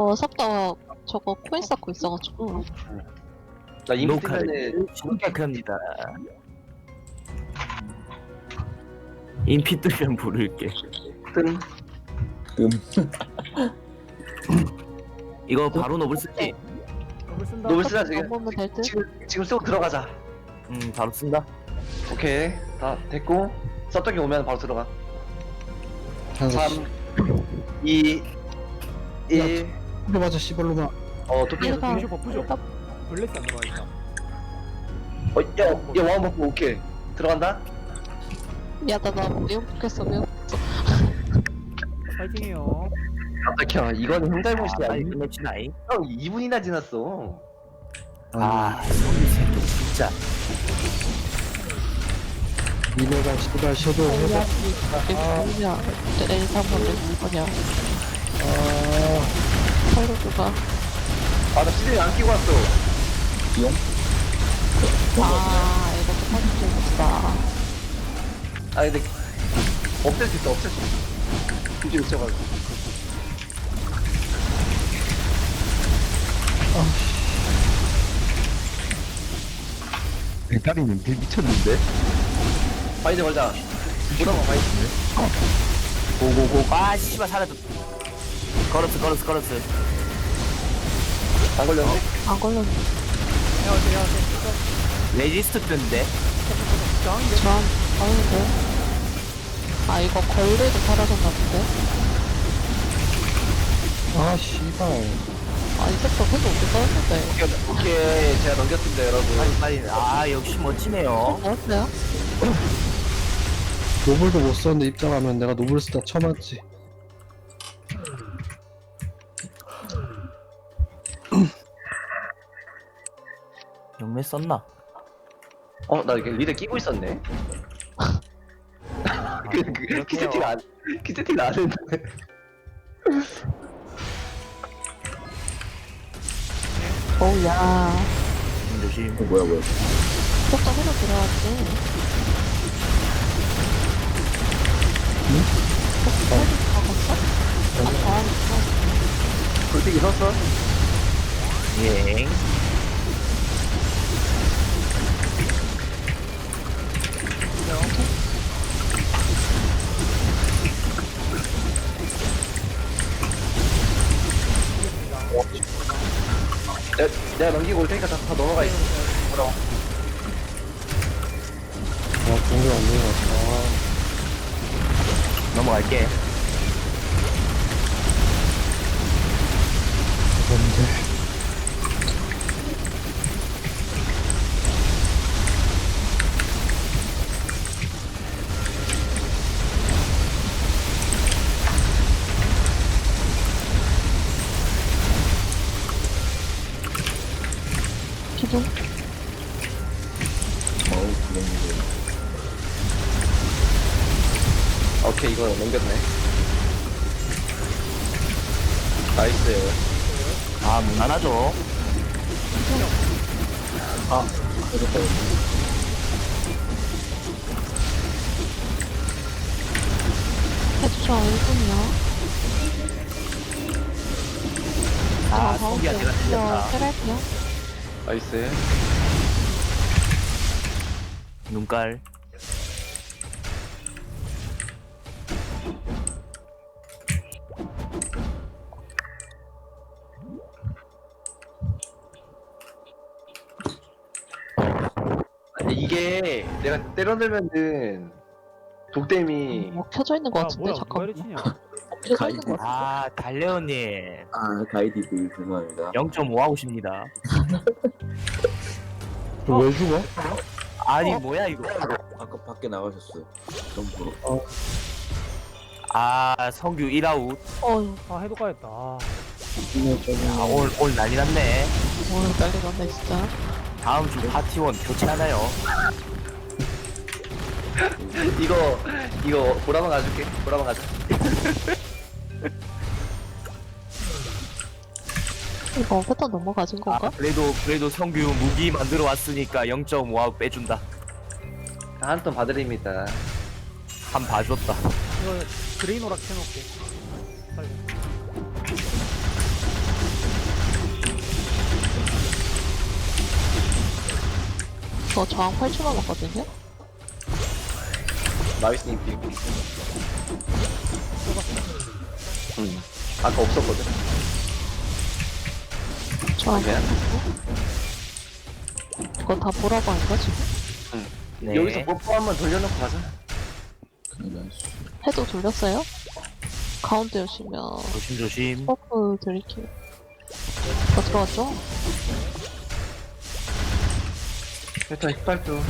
어, 섭다 저거 코인 쌓고 있어가지고. 나 이미 녹화를 뜨면은 시작합니다. 인피 뜨면 부를게. 뜬 이거 바로 노블 쓰지? 노블 쓴다. 노블 쓰자 지금 안 보면 될 듯? 지금 지금 쓰고 들어가자 음 바로 쓴다. 오케이 다 됐고 섭덕이 오면 바로 들어가 3 2 1 그래 맞아 씨발로마 어, 도끼. 얘가 버프쇼 버프쇼. 블랙이 안 들어가 있다. 어, 야, 야, 왕 먹고 오케이. 들어간다? 미안하다, 나 미역국했어, 미역국했어. 파이팅해요. 깜짝이야. 이거는 형 잘못이야. 빨리 끝내치나이. 형 2분이나 지났어. 아 소리 새끼 진짜. 니네가 씨발 셔도 야, 해봐. 내일 사람들 뭐냐. 아 살려주가. 아, 나 시즌 안 끼고 왔어. 아, 이것도 없다. 아, 근데 없앨 수 있어, 없앨 수 있어. 굳이 미쳐가지고. 배탈이는 개 미쳤는데 바이드 걸자. 보다가 바이드. 고고고. 아 씨발 살았다. 걸었어 걸었어 걸었어. 안 걸렸네? 안 걸렸네. 레지스트. 짱인데. 저한, 아는데. 아, 이거 걸레도 사라졌나 본데? 아 씨발 아, 이 색깔 계속 어디 써있는데. 오케이, 오케이. 제가 넘겼습니다, 여러분. 빨리 빨리. 아 역시 멋지네요. 뭐였어요? 노블도 못 썼는데 입장하면 내가 노블 쓰다 쳐맞지 영매 썼나? 어, 나 이렇게 리드 끼고 있었네. 그, 그, 그렇게요. 키세팅 안, 키세팅 안 했는데. 어우, 야. 음, 조심. 뭐야 뭐야 속도 해로 들어왔지. 응? 속도 해로 가봤어? 아, 아, 불빛이 섰어? 예. 내, 내가 넘기고 올 테니까 다, 다 넘어가 있어. 뭐라고? 해주셔, 1분이요. 아 성기야 내가 틀렸다. 테라피요? 나이스. 눈깔. 내가 때려들면은 독댐이 뭐 켜져 있는 것야 같은데, 잠깐만. 치냐. 켜져 있는 것 같은데. 아 달레오님 아 가이디드 죄송합니다 0.5 하고 싶니다. 왜 죽어? 아니 뭐야 이거? 아까 밖에 나가셨어 점프로 아 성규 1아웃. 어휴, 아 해도 가겠다. 아, 아 오늘 오늘 난리 났네. 오늘 빨리 간다, 진짜. 다음 주 파티원 교체하나요? 이거 이거 보라만 가줄게. 보라만 가자. 이거 어디다 넘어가진 건가? 아, 그래도 그래도 성규 무기 만들어 왔으니까 0.5 빼준다. 한톤 받으립니다. 한 봐줬다. 이거 그레이노락 해놓을게. 빨리. 저 저항 8초 남았거든요? 나이스 닝핑. 음. 아까 없었거든. 저항 그냥? 이거 다 보라고 하는 거지? 네. 여기서 뽀뽀 한번 돌려놓고 가자. 해도 돌렸어요? 가운데 오시면 조심 조심. 버프 드릴게요. 더 들어왔죠? 일단 휘발도.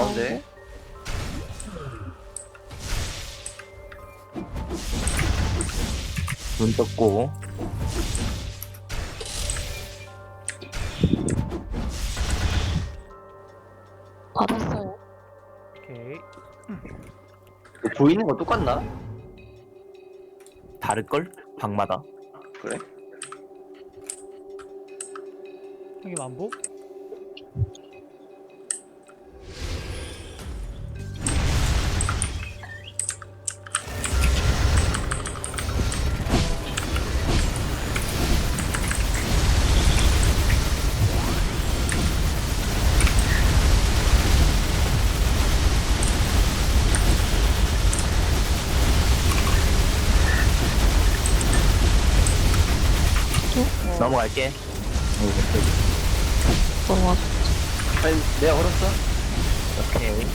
가운데. 눈 떴고. 받았어요. 오케이. 이거 보이는 거 똑같나? 다를걸? 방마다. 그래? 형이 만복. 넘어갈게. 넘어왔 아니, 내가 걸었어? 오케이.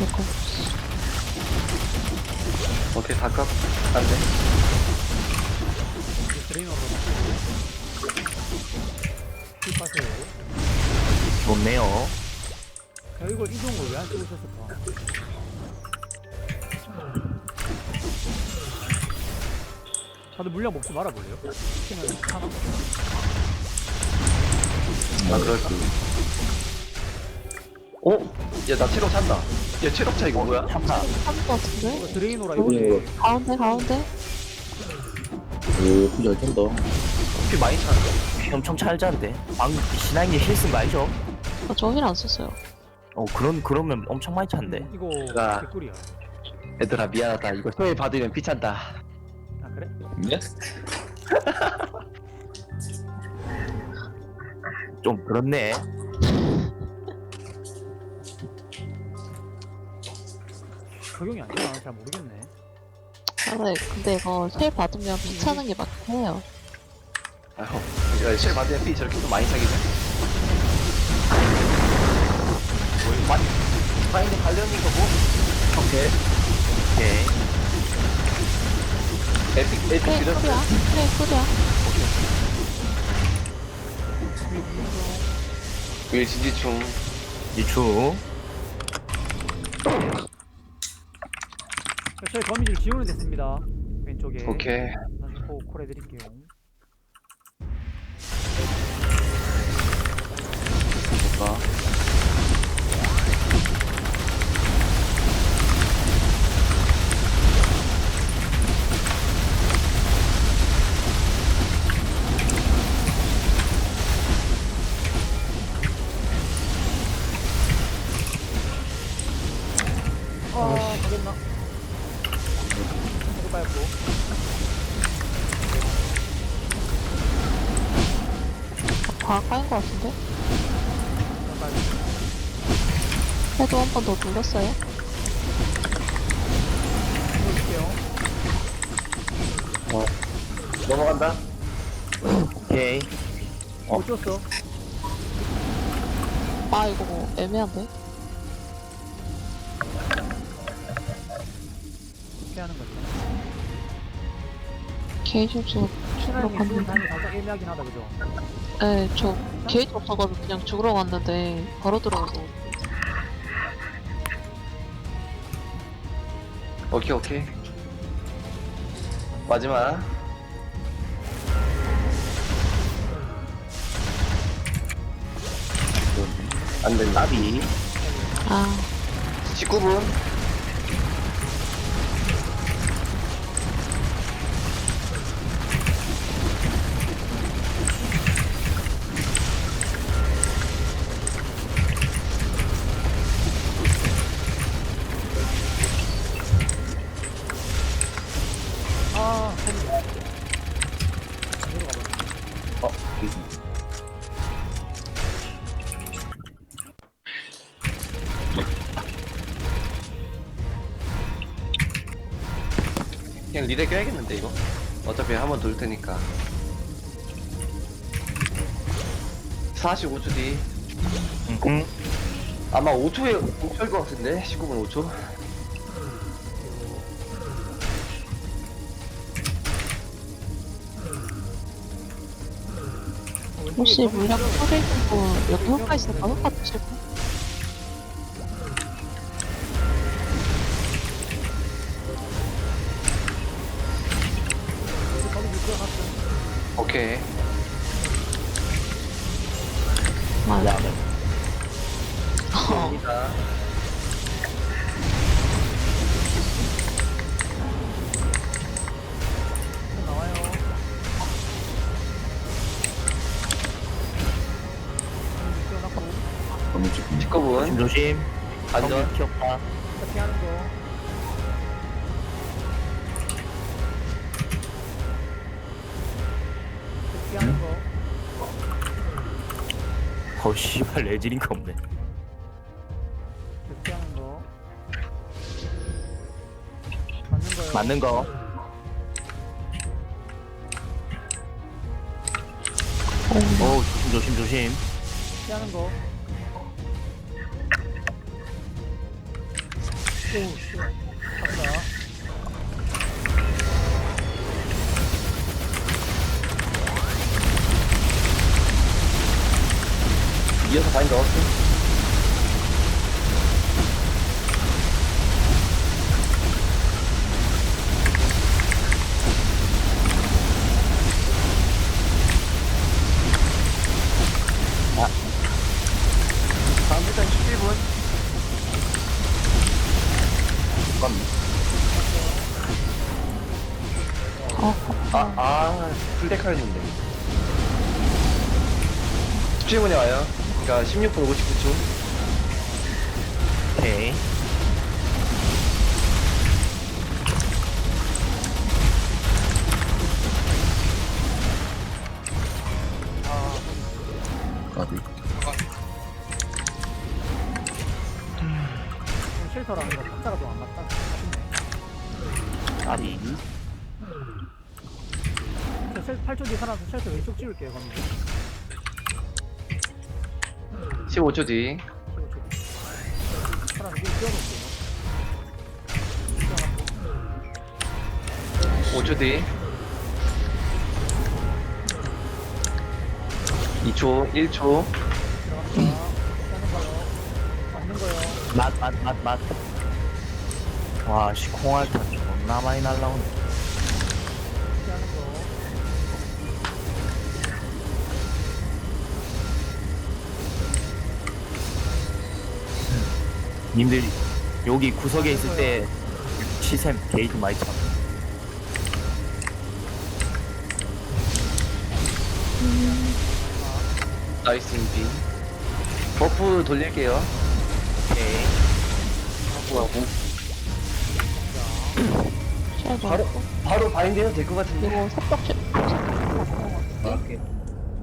안 될거 오케이, 다 깎. 안 돼. 드레이너로 힐 빠세요. 좋네요. 야, 이거 이동 걸왜안 쓰고 있었을까? 다들 물량 먹지 말아볼래요? 시키면 하나 아, 그럴까? 어? 야, 나 체력 찬다. 야, 체력 차 이거 뭐야? 참사. 한거 같은데? 이거 드레이너라 어? 이거 가운데 가운데 오, 잘 쩐다. 피 많이 차는데? 피 엄청 찰자인데. 방 신앙이 힐쓴 거 아니죠? 아, 저힐안 썼어요 어 그런 그러면 엄청 많이 찬데. 이거 나- 개꿀이야 얘들아, 미안하다. 이거 소외 받으면 피 찬다. 아 그래? 네? 좀 그렇네. 적용이 안 되나? 잘 모르겠네 아, 네. 근데 이거 힐 받으면 귀찮은 게 맞긴 해요 아휴, 야, 실 받으면 피 저렇게 또 많이 차기네. 많이, 많이 관련인 거고. 오케이. 오케이. 에픽, 에픽 그래 드렸어. 쿨이야 그래 쿨이야 일 진지충. 이추. 자, 저희 거미줄 지우는 됐습니다 왼쪽에 오케이. 다시 코, 콜 해드릴게요 해도 한 번 더 눌렀어요 줄게요 넘어간다. 오케이. 못 줬어 아 이거 뭐 애매한데? 어떻게 하는 거지? 게이지 없어서 죽으러 죽은 갔는데 애매하긴 하다 그죠? 네저 게이지 없어가지고 그냥 죽으러 갔는데 바로 들어가서 오케이 오케이. 마지막. 안된 나비. 아. 19분. 그냥 리레 껴야겠는데 이거 어차피 한 번 돌 테니까 45초 뒤 응. 아마 5초에 5초일 것 같은데 19분 5초 혹시 물량 뿌리고 여기 효과 있을까? 효과 드실까? 오케이 아 네. 나와요. 뛰어났고, 너무 좋네. 19분 조심. 안전 키웠다. 어떻게 하는 거. 어 씨발 레지링크 없네. 어떻게 하는 거. 맞는 거요. 맞는 거. 오 조심 조심 조심. 어떻게 하는 거. 오, 씨. 아 이어서 많이 넣었어 16분 59초. 15초 뒤. 살아서 위에 띄워놓을게요. 5초 뒤. 2초, 1초. 들어갑니다. 하는 거요. 맞는 거요. 맛 맛 맛 맛. 와 씨, 콩알탄 존나 많이 날라오네. 님들 여기 구석에 있을 때 시샘 게이트 많이 참. 나이스 인피. 버프 돌릴게요. 오케이. 버프하고. 쉘 바로, 바로 바인드 해도 될 것 같은데. 이거 쉘 오케이.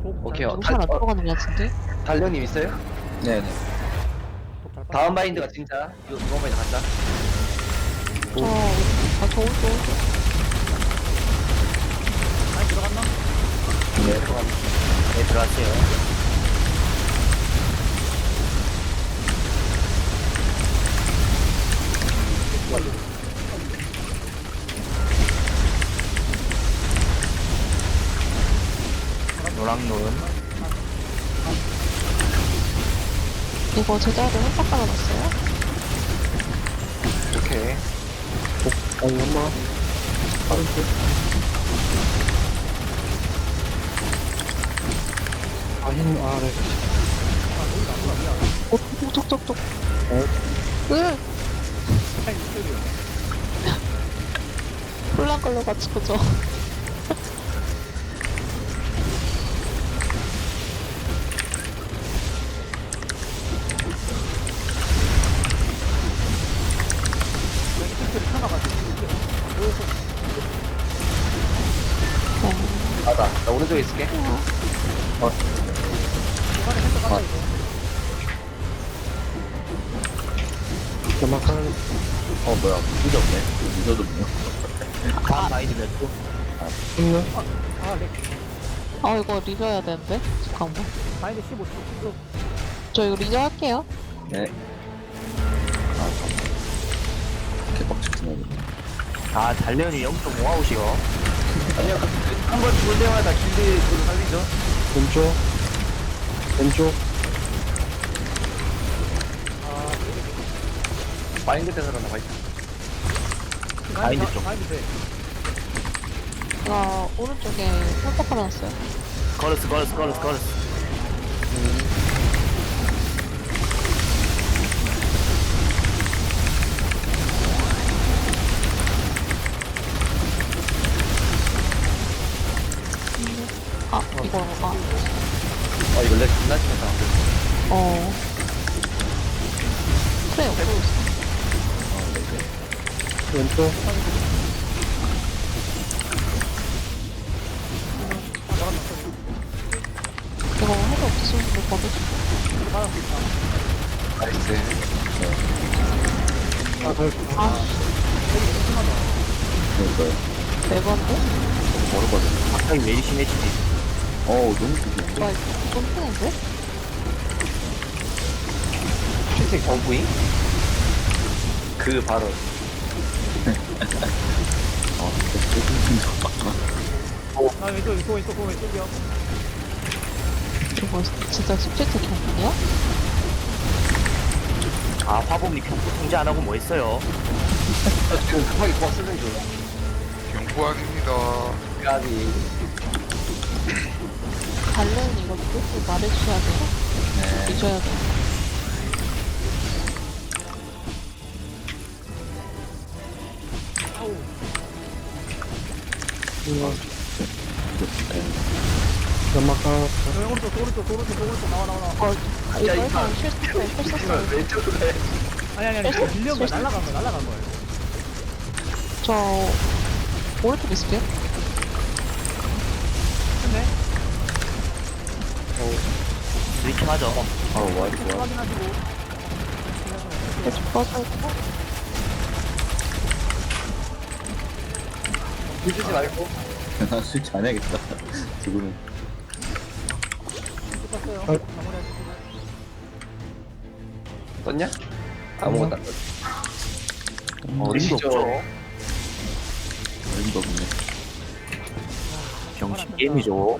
독 오케이, 잘- 어, 정신 안 달- 어. 들어가는 것 같은데? 달련님 있어요? 네네. 다음 바인드가 진짜. 이거 이번 바인드 가자. 저, 아, 저 오른쪽, 오른쪽. 많이 들어갔나? 네. 네 들어가세요. 노랑노은 이거 제자리에 홀딱 깔아놨어요? 오케이. 아니 엄마 아흰 아래 어, 톡톡톡톡. 어? 으! 아니 소리요 혼란 걸려가지고 저. 리저해야 되는데? 잠깐만. 마이너스 15초 이거 저 이거 리저 할게요. 네 아, 잠깐만 개빡쳤구나 아, 달련이 0.5아웃이요. 아니야. 한 번 죽을 때마다 길드 그 살리죠. 왼쪽 왼쪽 마인드 때 살았나 마인드. 마인드 쪽. 마인드 돼 제가 오른쪽에 홀딱 깔아놨어요. 걸었어, 걸었어, 걸었어, 걸었어. 아, 이거, 아, 아 이거 렉 존나 심했다. 어. 그래, 없어. 왼쪽 없으면 뭐 받을게. 나이스. 아 달. 아, 그러니까요 네 번째? 멀었거든 갑자기 왜 이리 심해지지? 어우 너무 좋은데 와, 이거 똥통인데? 슈팅 정부잉? 그 바로. 아 진짜 아 왼쪽 왼쪽 왼쪽 왼쪽이요 이거 진짜 17트 경이야? 아, 화bom이 평소 통제 안 하고 뭐 했어요? 저 지금 급하게 구박 쓰는 중. 경고아닙니다. 까비. 달래는 이거 꼭 말해주셔야 돼요. 네. 잊어야 돼. 연막 저 오른쪽 저 오른쪽 저 오른쪽 저 오른쪽 나와 나와 나와 어, 이거 이거- 실수해, 실수했어. 아니 아니 아니 저 빌려온 거야 날라간 거야 날라간 거야 저, 오른쪽 있을게요. 근데 스위치 맞아. 아우 와이 좋아 확인하시고 계속 꺼져 있고. 밀지 말고. 나 스위치 안 해야겠다 지금은 똑같어요 아. 떴냐? 아무것도 안 떴어. 어, 진짜. 림도 없죠. 의미가 없네 병신 게임이죠.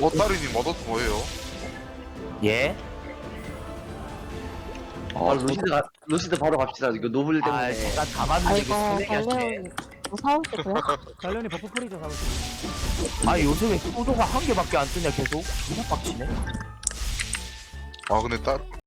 워따리님 얻어서 뭐예요? 예? 아, 루시드, 가, 루시드 바로 갑시다. 이거 노블 아, 때문에. 일단 다 아, 봤는데 이게 이거 설레게 하시네. 는뭐 사오시고요? 관련이 버프 프리저 사고 아, 요새 왜 소도가 한 개밖에 안 뜨냐, 계속? 너무 빡치네. 아 근데 따